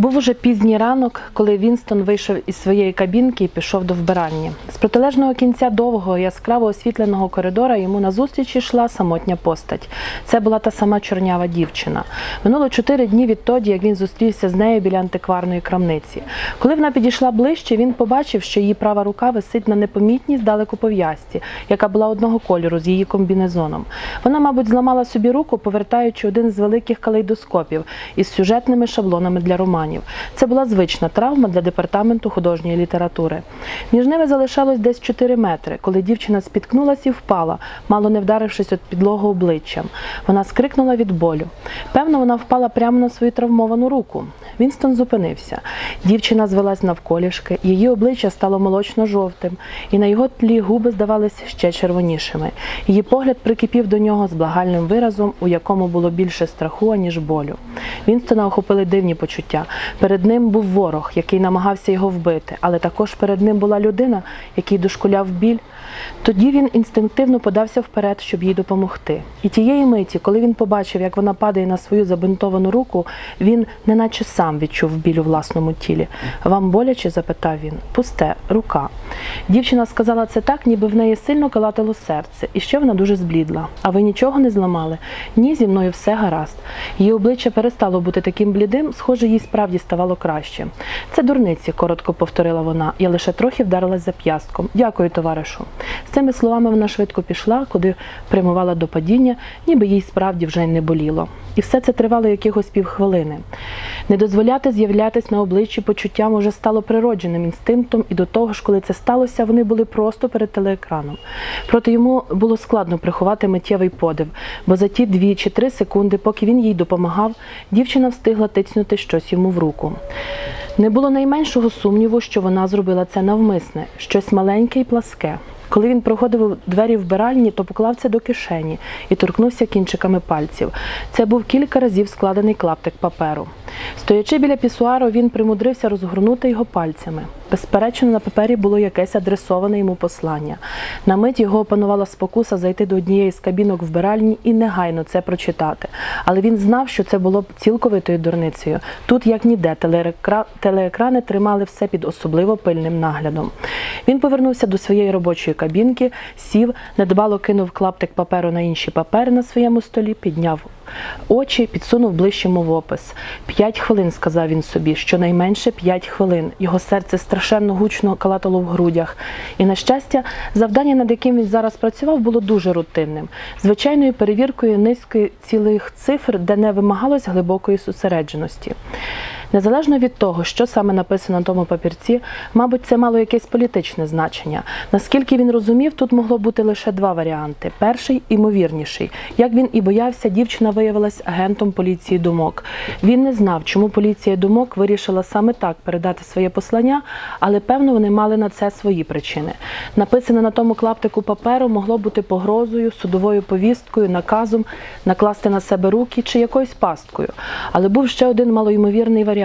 Був уже пізній ранок, коли Вінстон вийшов із своєї кабінки і пішов до вбиральні. З протилежного кінця довгого яскраво освітленого коридора йому назустріч йшла самотня постать. Це була та сама чорнява дівчина. Минуло чотири дні відтоді, як він зустрівся з нею біля антикварної крамниці. Коли вона підійшла ближче, він побачив, що її права рука висить на непомітній здалеку пов'язці, яка була одного кольору з її комбінезоном. Вона, мабуть, зламала собі руку, повертаючи один з великих калейдоскопів із сюжетними шаблонами для романів. Це була звична травма для департаменту художньої літератури. Між ними залишалось десь 4 метри, коли дівчина спіткнулася і впала, мало не вдарившись від підлогу обличчям. Вона скрикнула від болю. Певно, вона впала прямо на свою травмовану руку. Вінстон зупинився. Дівчина звелась навколішки, її обличчя стало молочно-жовтим, і на його тлі губи здавалися ще червонішими. Її погляд прикипів до нього з благальним виразом, у якому було більше страху, аніж болю. Вінстона охопили дивні почуття. Перед ним був ворог, який намагався його вбити, але також перед ним була людина, який дошкуляв біль. Тоді він інстинктивно подався вперед, щоб їй допомогти. І тієї миті, коли він побачив, як вона падає на свою забинтовану руку, він неначе сам відчув біль у власному тілі. Вам боляче? запитав він. Пусте, рука. Дівчина сказала це так, ніби в неї сильно калатило серце, і ще вона дуже зблідла. А ви нічого не зламали? Ні, зі мною все гаразд. Її обличчя перестало бути таким блідим, схоже, їй справді ставало краще. Це дурниці, коротко повторила вона. Я лише трохи вдарилась за п'ястком. Дякую, товаришу. З цими словами вона швидко пішла, куди прямувала до падіння, ніби їй справді вже й не боліло. І все це тривало якихось півхвилини. Не дозволяти з'являтись на обличчі почуттям уже стало природженим інстинктом, і до того ж, коли це сталося, вони були просто перед телеекраном. Проте йому було складно приховати миттєвий подив, бо за ті дві чи три секунди, поки він їй допомагав, дівчина встигла тицнути щось йому в руку. Не було найменшого сумніву, що вона зробила це навмисне, щось маленьке і пласке. Коли він проходив двері вбиральні, то поклав це до кишені і торкнувся кінчиками пальців. Це був кілька разів складений клаптик паперу. Стоячи біля пісуару, він примудрився розгорнути його пальцями. Безперечно, на папері було якесь адресоване йому послання. На мить його опанувала спокуса зайти до однієї з кабінок вбиральні і негайно це прочитати. Але він знав, що це було цілковитою дурницею. Тут, як ніде, телеекра- телеекрани тримали все під особливо пильним наглядом. Він повернувся до своєї робочої кабінки, сів, недбало кинув клаптик паперу на інші папери на своєму столі, підняв очі, підсунув ближче мовопис. П'ять хвилин, сказав він собі, щонайменше п'ять хвилин. Його серце страшенно гучно калатало в грудях. І, на щастя, завдання, над яким він зараз працював, було дуже рутинним, звичайною перевіркою низки цілих цифр, де не вимагалось глибокої зосередженості. Незалежно від того, що саме написано на тому папірці, мабуть, це мало якесь політичне значення. Наскільки він розумів, тут могло бути лише два варіанти: перший імовірніший. Як він і боявся, дівчина виявилась агентом поліції думок. Він не знав, чому поліція думок вирішила саме так передати своє послання, але певно вони мали на це свої причини. Написане на тому клаптику паперу могло бути погрозою, судовою повісткою, наказом накласти на себе руки чи якоюсь пасткою. Але був ще один малоймовірний варіант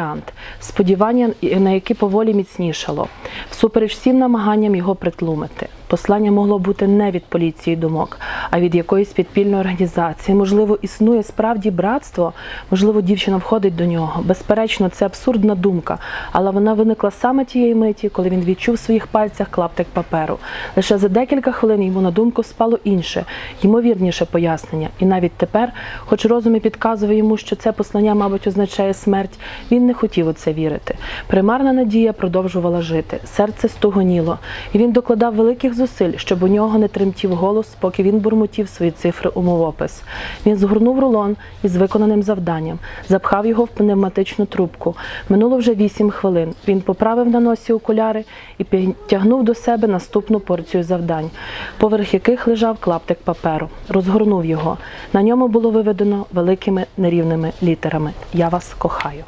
сподівання, на яке поволі міцнішало, всупереч всім намаганням його притлумити. Послання могло бути не від поліції думок, а від якоїсь підпільної організації. Можливо, існує справді братство, можливо, дівчина входить до нього. Безперечно, це абсурдна думка, але вона виникла саме тієї миті, коли він відчув в своїх пальцях клаптик паперу. Лише за декілька хвилин йому на думку спало інше, ймовірніше пояснення. І навіть тепер, хоч розум і підказує йому, що це послання, мабуть, означає смерть, він не хотів у це вірити. Примарна надія продовжувала жити. Серце стогоніло, і він докладав великих зусиль, щоб у нього не тремтів голос, поки він бурмотів свої цифри у мовопис. Він згорнув рулон із виконаним завданням, запхав його в пневматичну трубку. Минуло вже вісім хвилин. Він поправив на носі окуляри і підтягнув до себе наступну порцію завдань, поверх яких лежав клаптик паперу. Розгорнув його. На ньому було виведено великими нерівними літерами Я вас кохаю.